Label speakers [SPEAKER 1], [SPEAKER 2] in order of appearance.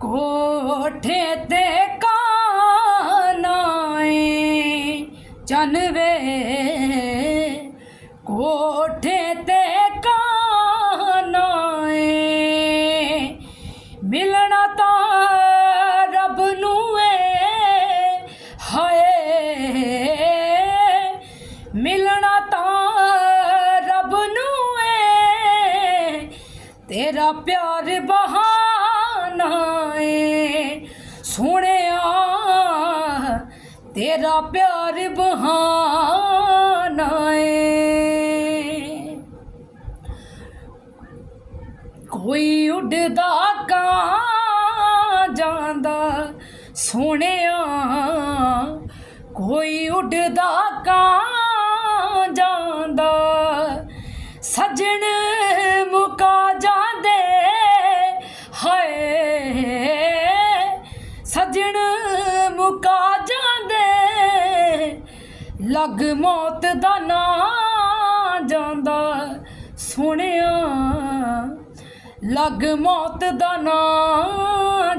[SPEAKER 1] ਕੋਠੇ ਤੇ ਕਾਨਾਏ ਚਨਵੇ ਕੋਠੇ ਤੇ ਕਾਨਾਏ ਮਿਲਣਾ ਤਾਂ ਰੱਬ ਨੂੰ ਏ, ਹਾਏ। ਮਿਲਣਾ ਤਾਂ ਰੱਬ ਨੂੰ ਏ, ਤੇਰਾ ਪਿਆਰ ਬਹਾਨਾ ਸੋਹਣਿਆ, ਤੇਰਾ ਪਿਆਰ ਬਹਾਨਾ ਏ। ਕੋਈ ਉੱਡਦਾ ਕਾਂ ਜਾਂਦਾ, ਸੋਹਣਿਆ। ਕੋਈ ਉੱਡਦਾ ਕਾਂ ਜਾਂਦਾ, ਸੱਜਣ ਲੱਗ ਮੌਤ ਦਾ ਨਾਂ ਜਾਂਦਾ ਸੁਣਿਆ। ਲੱਗ ਮੌਤ ਦਾ ਨਾਂ